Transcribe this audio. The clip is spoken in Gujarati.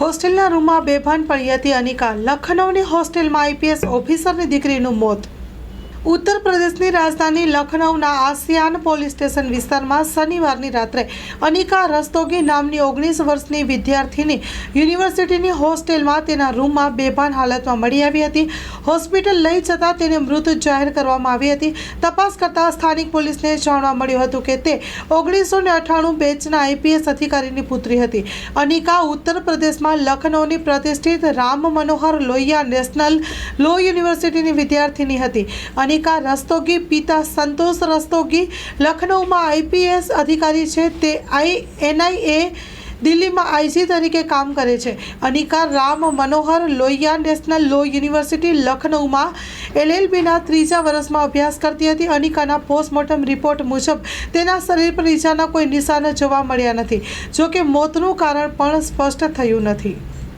હોસ્ટેલના રૂમમાં બેભાન પડી હતી અનિકા. લખનૌની હોસ્ટેલમાં આઈપીએસ ઓફિસરની દીકરીનું મોત ઉત્તર પ્રદેશની રાજધાની લખનૌના આસિયાન પોલીસ સ્ટેશન વિસ્તારમાં શનિવારની રાત્રે અનિકા રસ્તોગી નામની ઓગણીસ વર્ષની વિદ્યાર્થીની યુનિવર્સિટીની હોસ્ટેલમાં તેના રૂમમાં બેભાન હાલતમાં મળી આવી હતી. હોસ્પિટલ લઈ જતાં તેને મૃત જાહેર કરવામાં આવી હતી. તપાસ કરતાં સ્થાનિક પોલીસને જાણવા મળ્યું હતું કે તે ઓગણીસો ને અઠ્ઠાણું બેચના આઈપીએસ અધિકારીની પુત્રી હતી. અનિકા ઉત્તર પ્રદેશમાં લખનૌની પ્રતિષ્ઠિત રામ મનોહર લોહિયા નેશનલ લો યુનિવર્સિટીની વિદ્યાર્થીની હતી. અનિકા રસ્તોગી પિતા સંતોષ રસ્તોગી લખનૌમાં આઈપીએસ અધિકારી છે તે આઈ, એનઆઈએ દિલ્હીમાં આઈજી તરીકે કામ કરે છે. Anika Ram, Manohar Lohia national law university લખનૌમાં એલએલબીના ત્રીજા વર્ષમાં અભ્યાસ કરતી હતી. અનિકાના પોસ્ટમોર્ટમ રિપોર્ટ મુજબ તેના શરીર પર ઈજાના કોઈ નિશાનો જોવા મળ્યા નથી, જોકે મોતનું કારણ પણ સ્પષ્ટ થયું નથી.